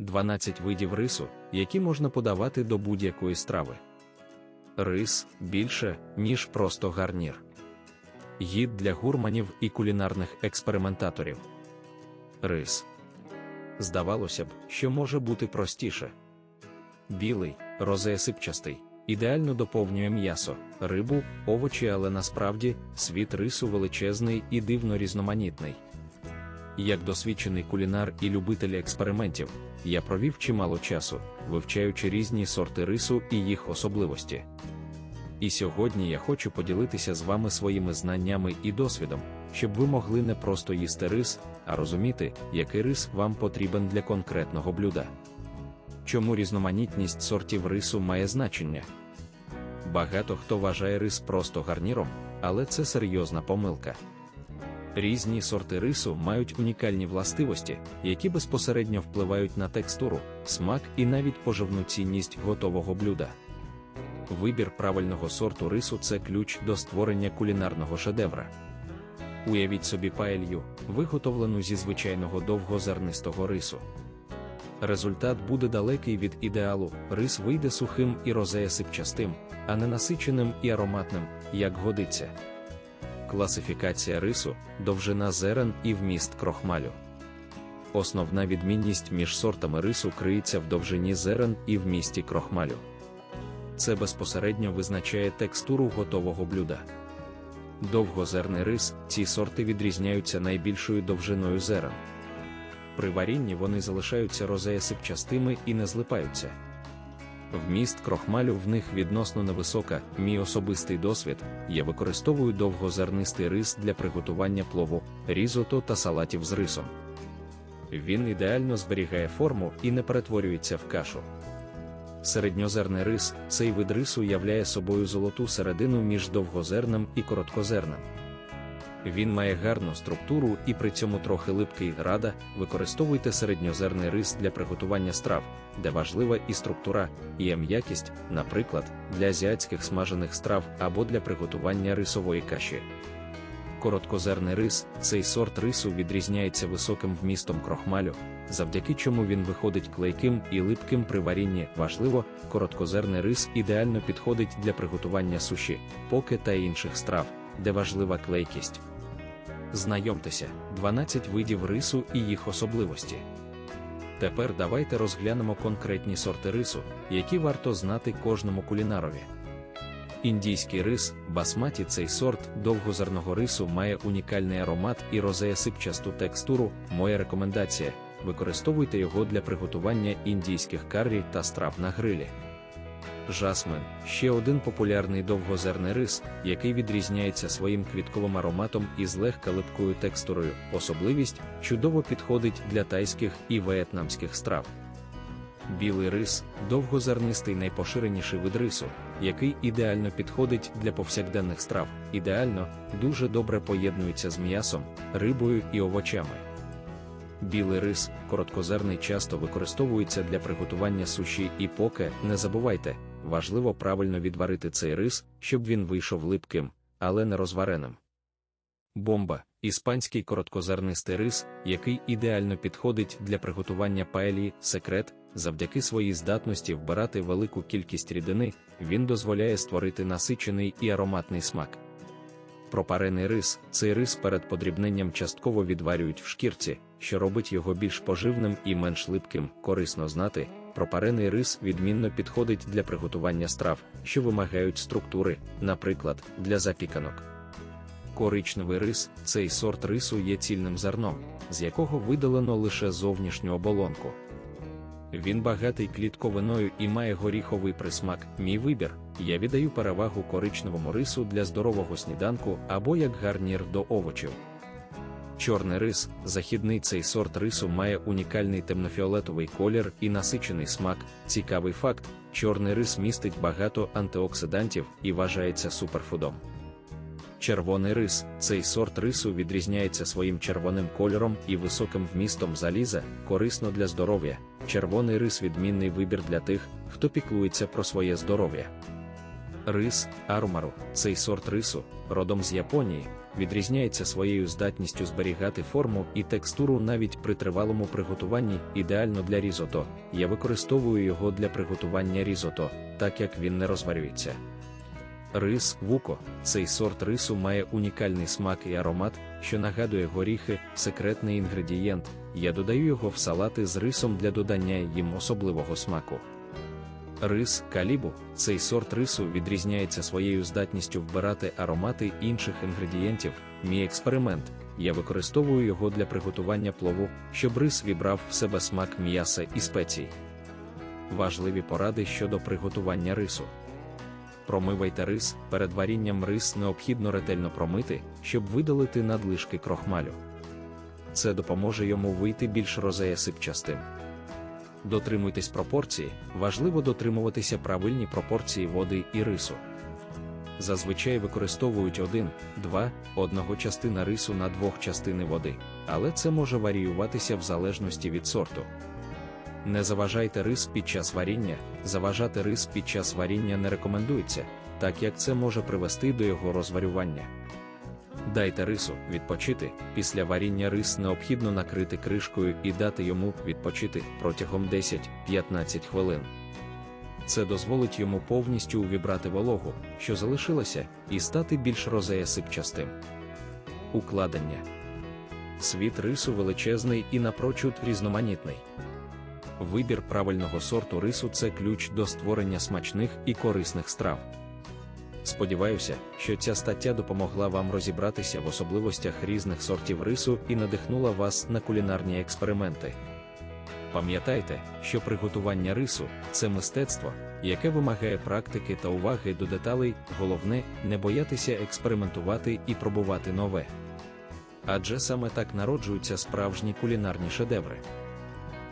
12 видів рису, які можна подавати до будь-якої страви. Рис більше, ніж просто гарнір. Гід для гурманів і кулінарних експериментаторів. Рис. Здавалося б, що може бути простіше. Білий, розеясипчастий, ідеально доповнює м'ясо, рибу, овочі, але насправді світ рису величезний і дивно різноманітний. Як досвідчений кулінар і любитель експериментів, я провів чимало часу, вивчаючи різні сорти рису і їх особливості. І сьогодні я хочу поділитися з вами своїми знаннями і досвідом, щоб ви могли не просто їсти рис, а розуміти, який рис вам потрібен для конкретного блюда. Чому різноманітність сортів рису має значення? Багато хто вважає рис просто гарніром, але це серйозна помилка. Різні сорти рису мають унікальні властивості, які безпосередньо впливають на текстуру, смак і навіть поживну цінність готового блюда. Вибір правильного сорту рису це ключ до створення кулінарного шедевра. Уявіть собі паелью, виготовлену зі звичайного довгозернистого рису. Результат буде далекий від ідеалу, рис вийде сухим і розеясипчастим, а не насиченим і ароматним, як годиться. Класифікація рису, довжина зерен і вміст крохмалю. Основна відмінність між сортами рису криється в довжині зерен і вмісті крохмалю. Це безпосередньо визначає текстуру готового блюда. Довгозерний рис, ці сорти відрізняються найбільшою довжиною зерен. При варінні вони залишаються розеясипчастими і не злипаються. Вміст крохмалю в них відносно невисока, мій особистий досвід, я використовую довгозернистий рис для приготування плову, різото та салатів з рисом. Він ідеально зберігає форму і не перетворюється в кашу. Середньозерний рис, цей вид рису являє собою золоту середину між довгозерним і короткозерним. Він має гарну структуру і при цьому трохи липкий рада. Використовуйте середньозерний рис для приготування страв, де важлива і структура, і м'якість, наприклад, для азіатських смажених страв або для приготування рисової каші. Короткозерний рис, цей сорт рису відрізняється високим вмістом крохмалю, завдяки чому він виходить клейким і липким при варінні. Важливо, короткозерний рис ідеально підходить для приготування суші, поки та інших страв, де важлива клейкість. Знайомтеся, 12 видів рису і їх особливості. Тепер давайте розглянемо конкретні сорти рису, які варто знати кожному кулінарові. Індійський рис, басматі цей сорт довгозерного рису має унікальний аромат і розеясипчасту текстуру. Моя рекомендація: використовуйте його для приготування індійських каррі та страв на грилі. Жасмин ще один популярний довгозерний рис, який відрізняється своїм квітковим ароматом і злегка липкою текстурою. Особливість чудово підходить для тайських і в'єтнамських страв. Білий рис довгозернистий найпоширеніший вид рису, який ідеально підходить для повсякденних страв, ідеально, дуже добре поєднується з м'ясом, рибою і овочами. Білий рис, короткозерний часто використовується для приготування суші і поки, не забувайте, важливо правильно відварити цей рис, щоб він вийшов липким, але не розвареним. Бомба іспанський короткозернистий рис, який ідеально підходить для приготування паелії, секрет, завдяки своїй здатності вбирати велику кількість рідини, він дозволяє створити насичений і ароматний смак. Пропарений рис, цей рис перед подрібненням частково відварюють в шкірці, що робить його більш поживним і менш липким. Корисно знати, пропарений рис відмінно підходить для приготування страв, що вимагають структури, наприклад, для запіканок. Коричневий рис, цей сорт рису є цільним зерном, з якого видалено лише зовнішню оболонку. Він багатий клітковиною і має горіховий присмак. Мій вибір. Я віддаю перевагу коричневому рису для здорового сніданку або як гарнір до овочів. Чорний рис, західний цей сорт рису має унікальний темнофіолетовий колір і насичений смак. Цікавий факт: чорний рис містить багато антиоксидантів і вважається суперфудом. Червоний рис, цей сорт рису відрізняється своїм червоним кольором і високим вмістом заліза, корисно для здоров'я. Червоний рис відмінний вибір для тих, хто піклується про своє здоров'я. Рис арумару, цей сорт рису, родом з Японії, відрізняється своєю здатністю зберігати форму і текстуру навіть при тривалому приготуванні, ідеально для різото. Я використовую його для приготування різото, так як він не розварюється. Рис вуко, цей сорт рису має унікальний смак і аромат, що нагадує горіхи, секретний інгредієнт. Я додаю його в салати з рисом для додання їм особливого смаку. Рис калібу, цей сорт рису відрізняється своєю здатністю вбирати аромати інших інгредієнтів. Мій експеримент. Я використовую його для приготування плову, щоб рис вібрав в себе смак м'яса і спецій. Важливі поради щодо приготування рису. Промивайте рис. Перед варінням рис необхідно ретельно промити, щоб видалити надлишки крохмалю. Це допоможе йому вийти більш розеясипчастим. Дотримуйтесь пропорції, важливо дотримуватися правильні пропорції води і рису. Зазвичай використовують 1, 2, одного частина рису на двох частини води, але це може варіюватися в залежності від сорту. Не заважайте рис під час варіння, заважати рис під час варіння не рекомендується, так як це може привести до його розварювання. Дайте рису відпочити. Після варіння рис необхідно накрити кришкою і дати йому відпочити протягом 10-15 хвилин. Це дозволить йому повністю увібрати вологу, що залишилося, і стати більш розеясипчастим. Укладення Світ рису величезний і напрочуд різноманітний. Вибір правильного сорту рису це ключ до створення смачних і корисних страв. Сподіваюся, що ця стаття допомогла вам розібратися в особливостях різних сортів рису і надихнула вас на кулінарні експерименти. Пам'ятайте, що приготування рису це мистецтво, яке вимагає практики та уваги до деталей, головне не боятися експериментувати і пробувати нове. Адже саме так народжуються справжні кулінарні шедеври.